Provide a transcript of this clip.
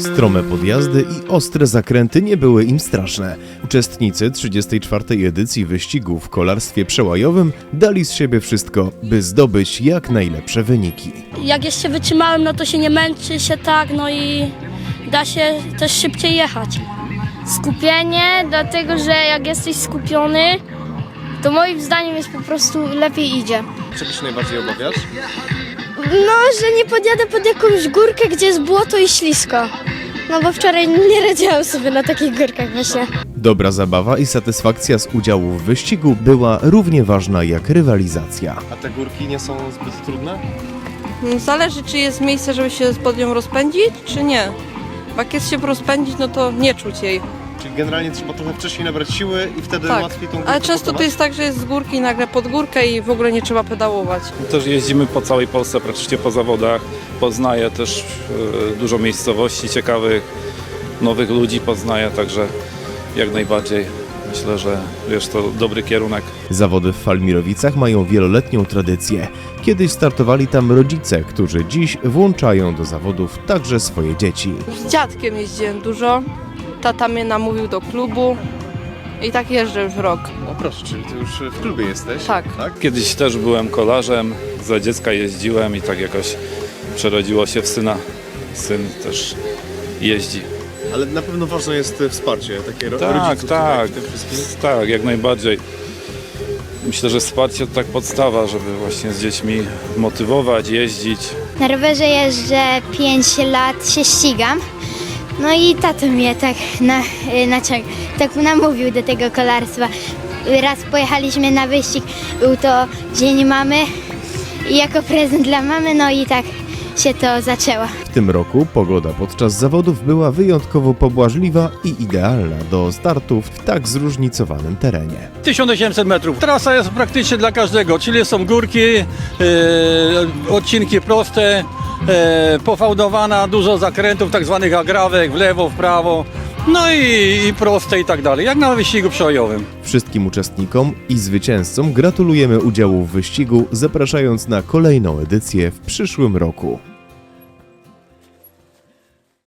Strome podjazdy i ostre zakręty nie były im straszne. Uczestnicy 34. edycji wyścigu w kolarstwie przełajowym dali z siebie wszystko, by zdobyć jak najlepsze wyniki. Jak jest się wytrzymałym, no to się nie męczy się tak, no i da się też szybciej jechać. skupienie, dlatego że jak jesteś skupiony, to moim zdaniem jest po prostu lepiej idzie. Czego się najbardziej obawiasz? No, że nie podjadę pod jakąś górkę, gdzie jest błoto i ślisko. No bo wczoraj nie radziłam sobie na takich górkach właśnie. Dobra zabawa i satysfakcja z udziału w wyścigu była równie ważna jak rywalizacja. A te górki nie są zbyt trudne? Zależy, czy jest miejsce, żeby się pod nią rozpędzić, czy nie. Bo Jak jest się rozpędzić, no to nie czuć jej. Czyli generalnie trzeba trochę wcześniej nabrać siły i wtedy Tak. łatwiej tą górkę Ale często to jest tak, że jest z górki nagle pod górkę i w ogóle nie trzeba pedałować. Też jeździmy po całej Polsce praktycznie po zawodach. Poznaję też e, dużo miejscowości ciekawych, nowych ludzi poznaję, także jak najbardziej myślę, że jest to dobry kierunek. Zawody w Falmirowicach mają wieloletnią tradycję. Kiedyś startowali tam rodzice, którzy dziś włączają do zawodów także swoje dzieci. Z dziadkiem jeździłem dużo. Tata mnie namówił do klubu i tak jeżdżę już rok. O proszę, czyli ty już w klubie jesteś? Tak. tak? Kiedyś też byłem kolarzem, za dziecka jeździłem i tak jakoś przerodziło się w syna. Syn też jeździ. Ale na pewno ważne jest wsparcie takie ro- Tak, rodziców tak, tutaj w tym wszystkim. tak, jak najbardziej. Myślę, że wsparcie to tak podstawa, żeby właśnie z dziećmi motywować, jeździć. Na rowerze jeżdżę 5 lat, się ścigam. No i tato mnie tak, na, naciąg- tak namówił do tego kolarstwa. Raz pojechaliśmy na wyścig, był to Dzień Mamy i jako prezent dla mamy, no i tak się to zaczęło. W tym roku pogoda podczas zawodów była wyjątkowo pobłażliwa i idealna do startów w tak zróżnicowanym terenie. 1800 metrów. Trasa jest praktycznie dla każdego, czyli są górki, e, odcinki proste, e, pofałdowana, dużo zakrętów, tak zwanych agrawek w lewo, w prawo, no i, i proste i tak dalej, jak na wyścigu przełajowym. Wszystkim uczestnikom i zwycięzcom gratulujemy udziału w wyścigu, zapraszając na kolejną edycję w przyszłym roku.